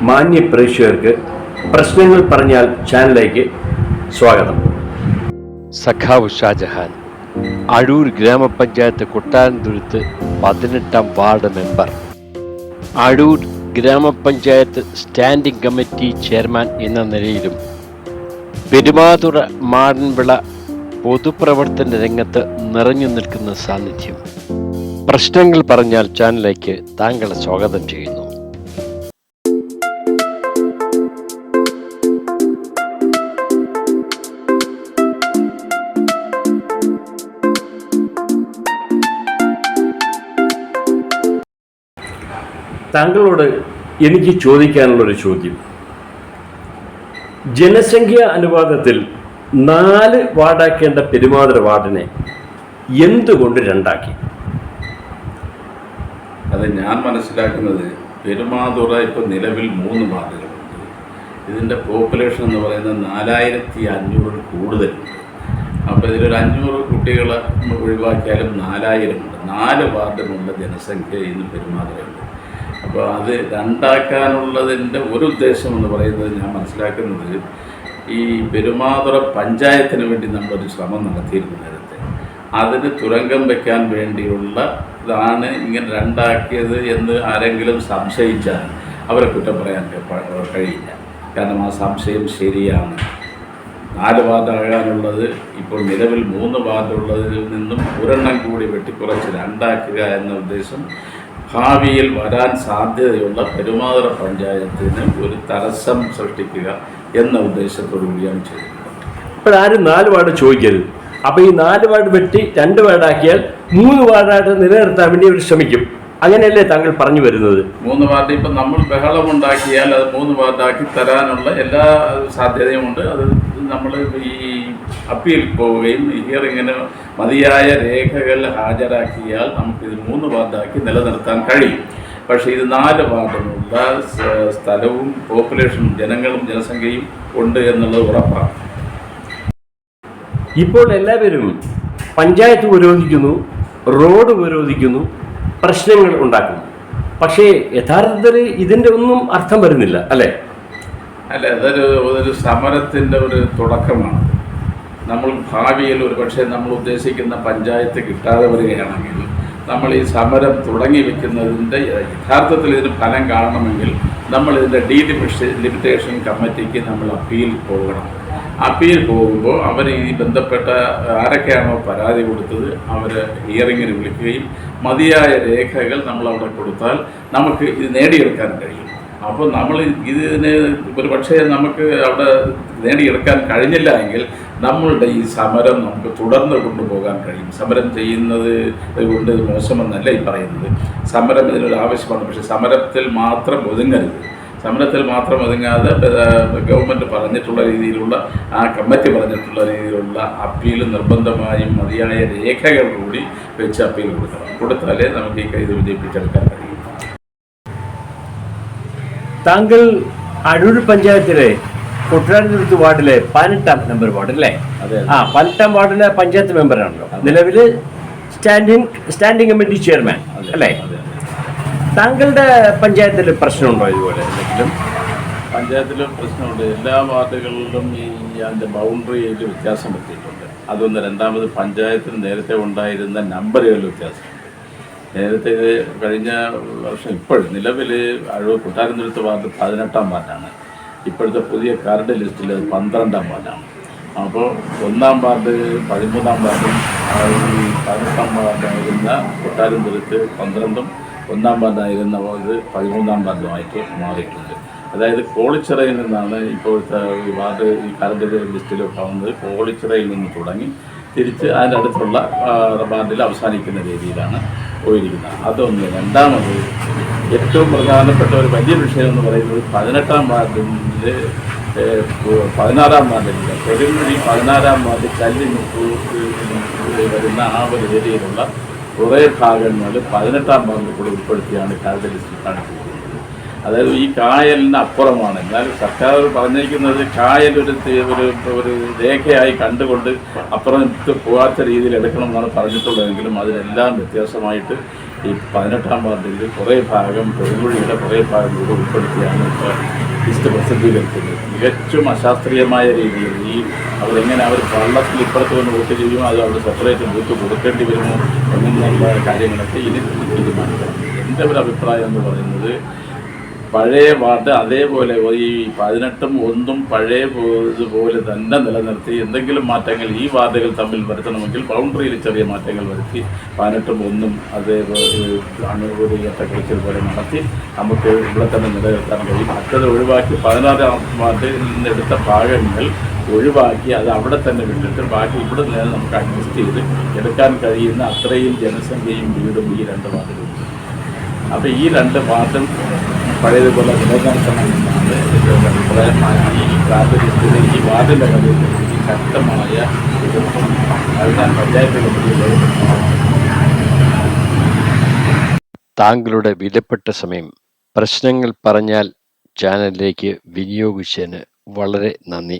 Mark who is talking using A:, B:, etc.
A: മാന്യ പ്രേക്ഷകർക്ക് പ്രശ്നങ്ങൾ പറഞ്ഞാൽ ചാനലിലേക്ക് സ്വാഗതം.
B: സഖാവ് ഷാജഹാൻ അഴൂർ ഗ്രാമപഞ്ചായത്ത് കൊട്ടാരന്തുരുത്ത് പതിനെട്ടാം വാർഡ് മെമ്പർ. അഴൂർ ഗ്രാമപഞ്ചായത്ത് സ്റ്റാൻഡിംഗ് കമ്മിറ്റി ചെയർമാൻ എന്ന നിലയിലും പെരുമാതുറ മാടൻവിള പൊതുപ്രവർത്തന രംഗത്ത് നിറഞ്ഞു നിൽക്കുന്ന സാന്നിധ്യം. പ്രശ്നങ്ങൾ പറഞ്ഞാൽ ചാനലിലേക്ക് താങ്കളെ സ്വാഗതം ചെയ്യുന്നു.
A: താങ്കളോട് എനിക്ക് ചോദിക്കാനുള്ളൊരു ചോദ്യം. ജനസംഖ്യ അനുപാതത്തിൽ നാല് വാർഡാക്കേണ്ട പെരുമാതൃ വാർഡിനെ എന്തുകൊണ്ട് രണ്ടാക്കി?
C: അത് ഞാൻ മനസ്സിലാക്കുന്നത് പെരുമാതുറ ഇപ്പോൾ നിലവിൽ മൂന്ന് വാർഡുകളുണ്ട്. ഇതിന്റെ പോപ്പുലേഷൻ എന്ന് പറയുന്നത് നാലായിരത്തി അഞ്ഞൂറിൽ കൂടുതലുണ്ട്. അപ്പോൾ ഇതിലൊരു അഞ്ഞൂറ് കുട്ടികളെ ഒഴിവാക്കിയാലും നാലായിരമുണ്ട് നാല് വാർഡിനുള്ള ജനസംഖ്യ ഇന്ന് പെരുമാതുറയുണ്ട് അപ്പോൾ അത് രണ്ടാക്കാനുള്ളതിന്റെ ഒരു ഉദ്ദേശം എന്ന് പറയുന്നത് ഞാൻ മനസ്സിലാക്കുന്നത് ഈ പെരുമാതുറ പഞ്ചായത്തിന് വേണ്ടി നമ്മളൊരു ശ്രമം നടത്തിയിരുന്നു നേരത്തെ. അതിന് തുരങ്കം വെക്കാൻ വേണ്ടിയുള്ള ഇതാണ് ഇങ്ങനെ രണ്ടാക്കിയത് എന്ന് ആരെങ്കിലും സംശയിച്ചാൽ അവരെ കുറ്റം പറയാൻ കഴിയില്ല. കാരണം ആ സംശയം ശരിയാണ്. നാല് വാർഡാകാനുള്ളത് ഇപ്പോൾ നിലവിൽ മൂന്ന് വാർഡുള്ളതിൽ നിന്നും ഒരെണ്ണം കൂടി വെട്ടിക്കുറച്ച് രണ്ടാക്കുക എന്ന ഉദ്ദേശം ഭാവിയിൽ വരാൻ സാധ്യതയുള്ള പെരുമാതുറ പഞ്ചായത്തിന് ഒരു തടസ്സം സൃഷ്ടിക്കുക എന്ന ഉദ്ദേശത്തോടു കൂടിയാണ് അപ്പോൾ
A: ആരും നാല് വാർഡ് ചോദിക്കരുത്. അപ്പോൾ ഈ നാല് വാർഡ് വെട്ടി രണ്ട് വാർഡാക്കിയാൽ മൂന്ന് വാർഡായിട്ട് നിലനിർത്താൻ വേണ്ടി അവർ ശ്രമിക്കും. അങ്ങനെയല്ലേ താങ്കൾ പറഞ്ഞു വരുന്നത്?
C: മൂന്ന് വാർഡ് ഇപ്പം നമ്മൾ ബഹളം ഉണ്ടാക്കിയാൽ അത് മൂന്ന് വാർഡാക്കി തരാനുള്ള എല്ലാ സാധ്യതയുമുണ്ട്. അത് നമ്മൾ ഈ അപ്പീൽ പോവുകയും ഹിയറിങ്ങിന് മതിയായ രേഖകൾ ഹാജരാക്കിയാൽ നമുക്ക് നമുക്കിത് മൂന്ന് വാർഡാക്കി നിലനിർത്താൻ കഴിയും. പക്ഷേ ഇത് നാല് വാദമുള്ള സ്ഥലവും പോപ്പുലേഷനും ജനങ്ങളും ജനസംഖ്യയും ഉണ്ട് എന്നുള്ളത് ഉറപ്പാണ്.
A: ഇപ്പോൾ എല്ലാവരും പഞ്ചായത്ത് ഉപരോധിക്കുന്നു റോഡ് ഉപരോധിക്കുന്നു പ്രശ്നങ്ങൾ ഉണ്ടാക്കുന്നു. പക്ഷേ യഥാർത്ഥത്തിൽ ഇതിന്റെ ഒന്നും അർത്ഥം വരുന്നില്ല അല്ലേ?
C: അല്ല അതൊരു ഒരു സമരത്തിന്റെ ഒരു തുടക്കമാണ്. നമ്മൾ ഭാവിയിൽ ഒരു പക്ഷേ നമ്മൾ ഉദ്ദേശിക്കുന്ന പഞ്ചായത്ത് കിട്ടാതെ വരികയാണെങ്കിൽ നമ്മൾ ഈ സമരം തുടങ്ങി വെക്കുന്നതിന്റെ യഥാർത്ഥത്തിൽ ഇതിന് ഫലം കാണണമെങ്കിൽ നമ്മൾ ഇതിന്റെ ഡീ ലിമിറ്റേഷൻ കമ്മിറ്റിക്ക് നമ്മൾ അപ്പീൽ പോകണം. അപ്പീൽ പോകുമ്പോൾ അവർ ഈ ബന്ധപ്പെട്ട ആരൊക്കെയാണോ പരാതി കൊടുത്തത് അവർ ഹിയറിങ്ങിന് വിളിക്കുകയും മതിയായ രേഖകൾ നമ്മൾ അവിടെ കൊടുത്താൽ നമുക്ക് ഇത് നേടിയെടുക്കാൻ കഴിയും. അപ്പോൾ നമ്മൾ ഇതിന് ഒരു പക്ഷേ നമുക്ക് അവിടെ നേടിയെടുക്കാൻ കഴിഞ്ഞില്ല എങ്കിൽ നമ്മളുടെ ഈ സമരം നമുക്ക് തുടർന്ന് കൊണ്ടുപോകാൻ കഴിയും. സമരം ചെയ്യുന്നത് കൊണ്ട് മോശമെന്നല്ല ഈ പറയുന്നത്. സമരം ഇതിനൊരു ആവശ്യമാണ്. പക്ഷേ സമരത്തിൽ മാത്രം ഒതുങ്ങരുത്. സമരത്തിൽ മാത്രം ഒതുങ്ങാതെ ഗവൺമെന്റ് പറഞ്ഞിട്ടുള്ള രീതിയിലുള്ള ആ കമ്മിറ്റി പറഞ്ഞിട്ടുള്ള രീതിയിലുള്ള അപ്പീൽ നിർബന്ധമായും മതിയായ രേഖകൾ കൂടി വെച്ച് അപ്പീൽ കൊടുക്കണം. കൊടുത്താലേ നമുക്ക് ഈ ഇത് വിജയിപ്പിച്ചെടുക്കാൻ കഴിയും.
A: താങ്കൾ അഴൂർ പഞ്ചായത്തിലെ കുട്ടനാടുതുരുത്ത് വാർഡിലെ പതിനെട്ടാം നമ്പർ വാർഡ് അല്ലേ?
C: അതെ
A: ആ പതിനെട്ടാം വാർഡിലെ പഞ്ചായത്ത് മെമ്പറാണല്ലോ. നിലവിൽ സ്റ്റാൻഡിംഗ് സ്റ്റാൻഡിംഗ് കമ്മിറ്റി ചെയർമാൻ അല്ലേ? താങ്കളുടെ പഞ്ചായത്തിൽ പ്രശ്നമുണ്ടോ ഇതുപോലെ എന്തെങ്കിലും?
C: പഞ്ചായത്തിലും പ്രശ്നമുണ്ട്. എല്ലാ വാർഡുകളിലും ഈ അതിന്റെ ബൗണ്ടറിയിൽ വ്യത്യാസം പറ്റിയിട്ടുണ്ട് അതൊന്ന് രണ്ടാമത് പഞ്ചായത്തിന് നേരത്തെ ഉണ്ടായിരുന്ന നമ്പറുകളിൽ വ്യത്യാസം. നേരത്തെ കഴിഞ്ഞ വർഷം ഇപ്പോൾ നിലവിൽ അഴൂർ കൊട്ടാരത്തുരുത്ത് വാർഡ് പതിനെട്ടാം വാർഡാണ്. ഇപ്പോഴത്തെ പുതിയ കാർഡ് ലിസ്റ്റിൽ അത് പന്ത്രണ്ടാം വാർഡാണ്. അപ്പോൾ ഒന്നാം വാർഡ് പതിമൂന്നാം വാർഡും പതിനെട്ടാം വാർഡായിരുന്ന കൊട്ടാരത്തുരുത്ത് പന്ത്രണ്ടും ഒന്നാം വാർഡായിരുന്ന ഇത് പതിമൂന്നാം വാർഡുമായിട്ട് മാറിയിട്ടുണ്ട്. അതായത് കോളിച്ചിറയിൽ നിന്നാണ് ഇപ്പോഴത്തെ ഈ വാർഡ് ഈ കറണ്ട് ലിസ്റ്റിലൊക്കെ വന്നത്. കോളിച്ചിറയിൽ നിന്ന് തുടങ്ങി തിരിച്ച് അതിന്റെ അടുത്തുള്ള ആ, അവസാനിക്കുന്ന രീതിയിലാണ് പോയിരിക്കുന്നത്. അതൊന്ന് രണ്ടാമത് ഏറ്റവും പ്രധാനപ്പെട്ട ഒരു വലിയ വിഷയം എന്ന് പറയുന്നത് പതിനെട്ടാം വാർഡിൽ ഏഹ്, പതിനാറാം വാർഡിന്റെ പെരുമഴി പതിനാറാം വാർഡ് കല്ലിന് വരുന്ന ആ ഒരു ഏരിയയിലുള്ള കുറേ ഭാഗങ്ങൾ പതിനെട്ടാം വാർഡിൽ കൂടെ ഉൾപ്പെടുത്തിയാണ് കരട് ലിസ്റ്റിൽ കാണിച്ചിരിക്കുന്നത് അതായത് ഈ കായലിന് അപ്പുറമാണ്. എന്നാൽ സർക്കാർ പറഞ്ഞിരിക്കുന്നത് കായൽ ഒരു ഒരു രേഖയായി കണ്ടുകൊണ്ട് അപ്പുറം പോകാത്ത രീതിയിൽ എടുക്കണം എന്നാണ് പറഞ്ഞിട്ടുള്ളതെങ്കിലും അതിനെല്ലാം വ്യത്യാസമായിട്ട് ഈ പതിനെട്ടാം വാർഡിൽ കുറേ ഭാഗം തൊഴിൽമൊഴിയുടെ കുറേ ഭാഗം കൂടെ ഉൾപ്പെടുത്തിയാണ് ഇപ്പോൾ ലിസ്റ്റ് പ്രസിദ്ധീകരിക്കുന്നത്. തികച്ചും അശാസ്ത്രീയമായ രീതിയിൽ ഈ അവരെങ്ങനെ അവർ വള്ളത്തിൽ ഇപ്പുറത്ത് വന്ന് വോട്ട് ചെയ്യുമോ അത് അവിടെ സെപ്പറേറ്റ് ബൂത്ത് കൊടുക്കേണ്ടി വരുമോ എന്നുള്ള കാര്യങ്ങളൊക്കെ ഇനി തീരുമാനിക്കണം എന്റെ ഒരു അഭിപ്രായം എന്ന് പറയുന്നത് പഴയ വാർഡ് അതേപോലെ ഈ പതിനെട്ടും ഒന്നും പഴയ പോലെ തന്നെ നിലനിർത്തി എന്തെങ്കിലും മാറ്റങ്ങൾ ഈ വാർഡുകൾ തമ്മിൽ വരുത്തണമെങ്കിൽ ബൗണ്ടറിയിൽ ചെറിയ മാറ്റങ്ങൾ വരുത്തി പതിനെട്ടും ഒന്നും അതേപോലെ അങ്ങോട്ട് ഏറ്റക്കുറിച്ചിൽ പോലെ നടത്തി നമുക്ക് ഇവിടെ തന്നെ നിലനിർത്താൻ കഴിയും. മറ്റത് ഒഴിവാക്കി പതിനാറാം വാർഡിൽ നിന്നെടുത്ത ഭാഗങ്ങൾ ഒഴിവാക്കി അത് അവിടെ തന്നെ വിട്ടിട്ട് ബാക്കി ഇവിടെ നിന്ന് നമുക്ക് അഡ്ജസ്റ്റ് ചെയ്ത് എടുക്കാൻ കഴിയുന്ന അത്രയും ജനസംഖ്യയും വീടും ഈ രണ്ട് വാർഡുകളും. അപ്പോൾ ഈ രണ്ട് വാർഡും പഴയതുപോലെ പ്രാതിനിധ്യത്തിൽ ഈ വാർഡിന്റെ കാര്യത്തിൽ ശക്തമായ
B: താങ്കളുടെ വിലപ്പെട്ട സമയം. പ്രശ്നങ്ങൾ പറഞ്ഞാൽ ചാനലിലേക്ക് വിനിയോഗിച്ചതിന് വളരെ നന്ദി.